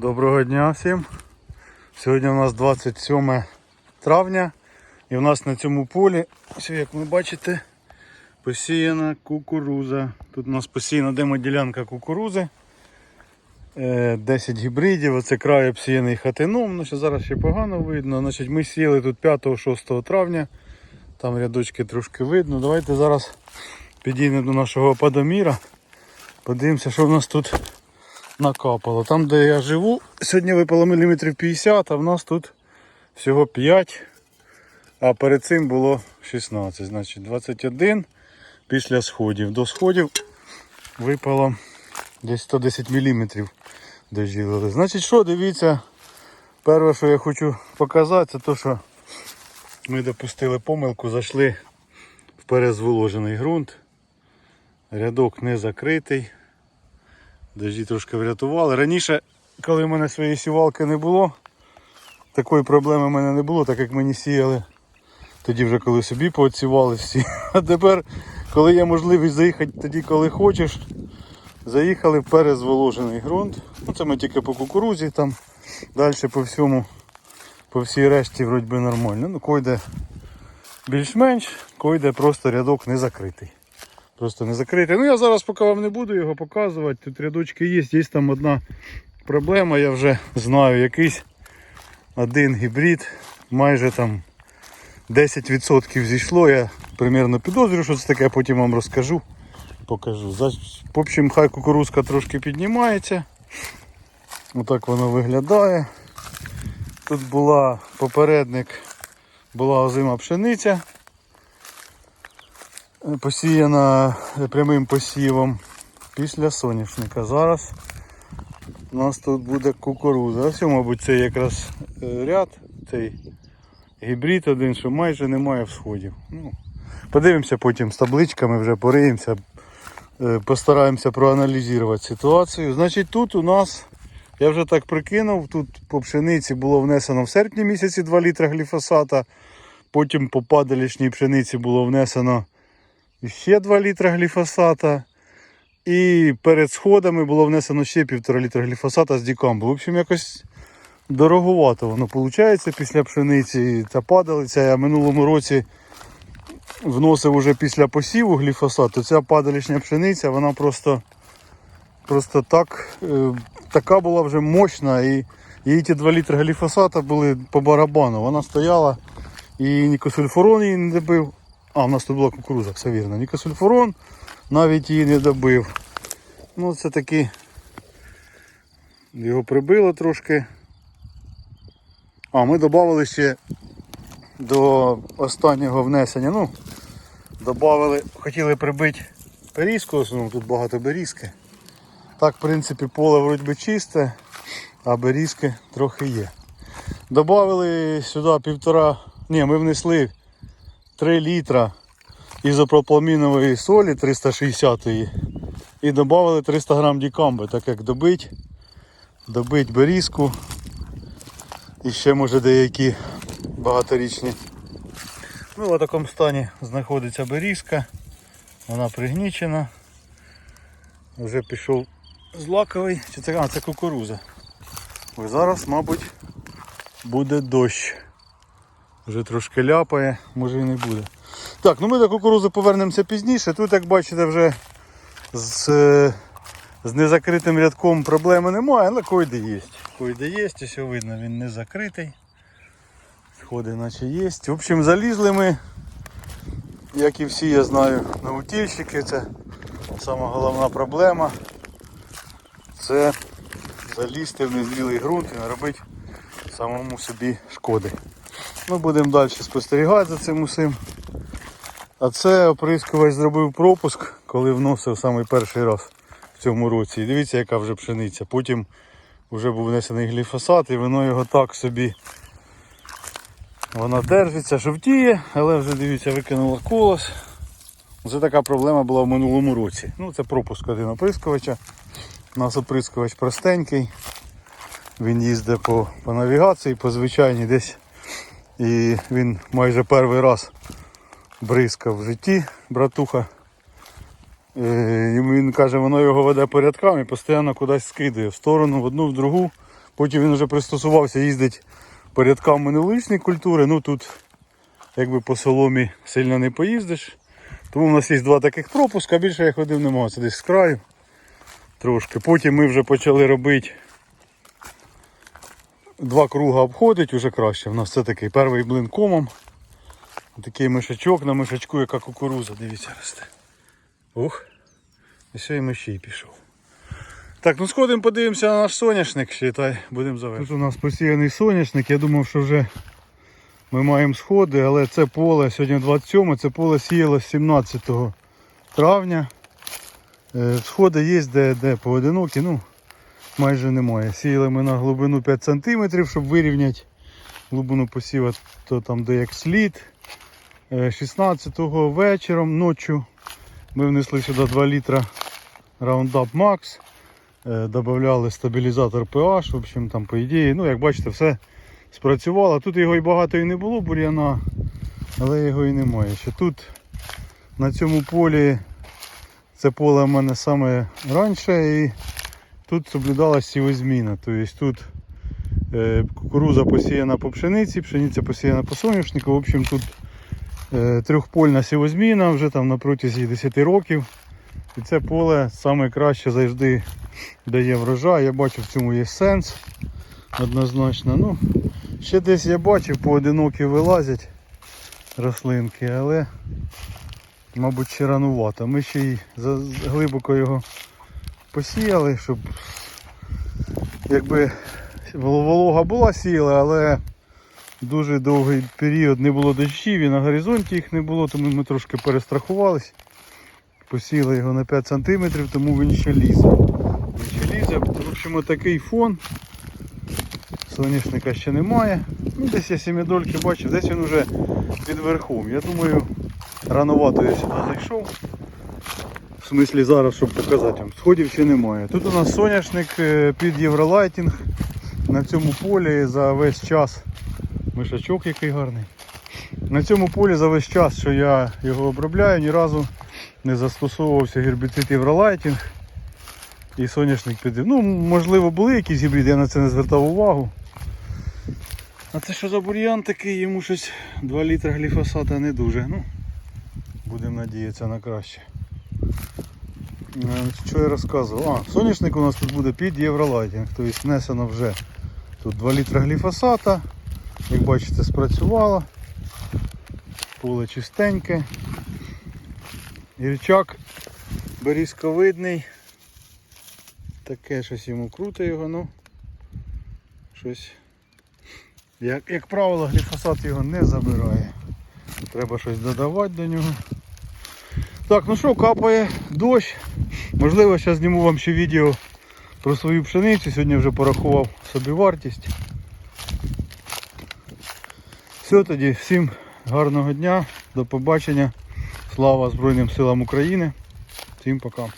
Доброго дня всім. Сьогодні у нас 27 травня і у нас на цьому полі, ось як ви бачите, посіяна кукуруза. Тут у нас посіяна демоділянка кукурузи. Е, 10 гібридів, оце край обсіяний хатином, ну, що зараз ще погано видно. Значить, Ми сіяли тут 5-6 травня, там рядочки трошки видно. Давайте зараз підійдемо до нашого падоміра. Подивимося, що в нас тут накапало. Там, де я живу, сьогодні випало міліметрів 50, а в нас тут всього 5. А перед цим було 16, значить 21 після сходів. До сходів випало десь 110 мм дожділили. Значить, що, дивіться, перше, що я хочу показати, це те, що ми допустили помилку, зайшли в перезволожений ґрунт. Рядок не закритий. Дожді трошки врятували. Раніше, коли в мене своєї сівалки не було, такої проблеми в мене не було, так як мені сіяли. Тоді вже коли собі поотсівали всі. А тепер, коли є можливість заїхати тоді, коли хочеш, заїхали в перезволожений ґрунт. Ну, це ми тільки по кукурузі, там далі по всьому, по всій решті вроді би нормально. Ну, койде більш-менш, койде просто рядок не закритий. Просто не закритий. Ну я зараз поки вам не буду його показувати. Тут рядочки є. Є там одна проблема, я вже знаю, якийсь один гібрид, майже там 10% зійшло. Я примерно підозрюю, що це таке, потім вам розкажу. Покажу. В общем, хай кукурузка трошки піднімається. Отак воно виглядає. Тут була попередник, була озима пшениця посіяна прямим посівом після соняшника. Зараз у нас тут буде кукуруза. Ось, мабуть, це якраз е, ряд, цей гібрид один, що майже немає всходів. Ну, подивимося потім з табличками, вже пориємося, е, постараємося проаналізувати ситуацію. Значить, тут у нас, я вже так прикинув, тут по пшениці було внесено в серпні місяці 2 літра гліфосата, потім по падалішній пшениці було внесено ще 2 літра гліфосата. І перед сходами було внесено ще 1,5 літра гліфосата з дікамбу. В общем, якось дороговато воно виходить після пшениці та падалиця. Я минулому році вносив уже після посіву гліфосат, то ця падалішня пшениця, вона просто, просто так, е, така була вже мощна. І її ті 2 літри гліфосата були по барабану. Вона стояла і нікосульфурон її не добив. А, у нас тут була кукуруза, все вірно. Нікосульфурон навіть її не добив. Ну це таки його прибило трошки. А, ми додали ще до останнього внесення. Ну, додали, хотіли прибити берізку, основному тут багато берізки. Так, в принципі, поле вроді би чисте, а берізки трохи є. Добавили сюди півтора, ні, ми внесли 3 літра ізопропламінової солі 360 і додали 300 грам дікамби, так як добить, добить берізку і ще може деякі багаторічні. Ну, в такому стані знаходиться берізка, вона пригнічена. Вже пішов злаковий, чи це, а, це кукуруза. Ось зараз, мабуть, буде дощ. Вже трошки ляпає, може і не буде. Так, ну ми до кукурузи повернемося пізніше. Тут, як бачите, вже з, е, з незакритим рядком проблеми немає, але койде є. Койде є, ось видно, він не закритий. Сходи наче є. В общем, залізли ми, як і всі, я знаю, на утільщики. Це сама головна проблема. Це залізти в незрілий ґрунт і наробити самому собі шкоди. Ми будемо далі спостерігати за цим усім. А це оприскувач зробив пропуск, коли вносив самий перший раз в цьому році. І дивіться, яка вже пшениця. Потім вже був внесений гліфосат і воно його так собі вона держиться, жовтіє, але вже дивіться, викинула колос. Це така проблема була в минулому році. Ну це пропуск один оприскувача. У нас оприскувач простенький. Він їздить по, по навігації, по звичайній десь. І він майже перший раз бризкав в житті, братуха. Е, І він каже, воно його веде порядками постійно кудись скидає в сторону, в одну, в другу. Потім він вже пристосувався їздити по рядкам культури. Ну тут якби по соломі сильно не поїздиш. Тому в нас є два таких пропуска, більше я ходив нема, це десь з краю трошки. Потім ми вже почали робити два круга обходить уже краще. У нас це такий перший блин комом. Такий мишачок на мишачку, яка кукуруза, дивіться, росте. Ух. І все, і мишій пішов. Так, ну сходимо, подивимося на наш соняшник ще будемо завершувати. Тут у нас посіяний соняшник, я думав, що вже ми маємо сходи, але це поле сьогодні 27, це поле сіяло 17 травня. Е, Сходи є де, де поодинокі, ну майже немає. Сіяли ми на глибину 5 см, щоб вирівняти глибину посіва, то там де як слід. Е, 16-го вечором ночі ми внесли сюди 2 літра Roundup Max. Е, Добавляли стабілізатор pH, в общем, там, по ідеї, ну, як бачите, все спрацювало. Тут його і багато і не було бур'яна, але його і немає. Ще тут на цьому полі це поле в мене саме раніше і тут соблюдалася сівозміна. Тобто тут е, кукуруза посіяна по пшениці, пшениця посіяна по соняшнику. В общем, тут е, трьохпольна сівозміна вже там на протязі 10 років. І це поле саме краще завжди дає врожай. Я бачу в цьому є сенс однозначно. Ну, ще десь я бачив, поодинокі вилазять рослинки, але мабуть ще ранувато. Ми ще й глибоко його посіяли, щоб якби волога була сіла, але дуже довгий період не було дощів і на горизонті їх не було, тому ми трошки перестрахувались. Посіяли його на 5 см, тому він ще лізе. Він ще лізе. В общем, такий фон. Соняшника ще немає. Ну, десь я сім'ядольки бачив, десь він вже під верхом. Я думаю, рановато я сюди зайшов. В смислі зараз, щоб показати вам. Сходів ще немає. Тут у нас соняшник е, під євролайтінг. На цьому полі за весь час. Мишачок який гарний. На цьому полі за весь час, що я його обробляю, ні разу не застосовувався гербіцид євролайтінг. І соняшник під. Ну, можливо, були якісь гібриди, я на це не звертав увагу. А це що за бур'ян такий, йому щось 2 літра гліфосата не дуже. Ну, будемо надіятися на краще. Е, Що я розказував? А, соняшник у нас тут буде під євролайтінг, тобто внесено вже тут 2 літра гліфосата. Як бачите, спрацювало. Поле чистеньке. Гірчак берізковидний. Таке щось йому круто його, ну щось. Як, як правило, гліфосат його не забирає. Треба щось додавати до нього. Так, ну що, капає дощ. Можливо, зараз зніму вам ще відео про свою пшеницю. Сьогодні вже порахував собі вартість. Все тоді, всім гарного дня, до побачення. Слава Збройним силам України. Всім пока.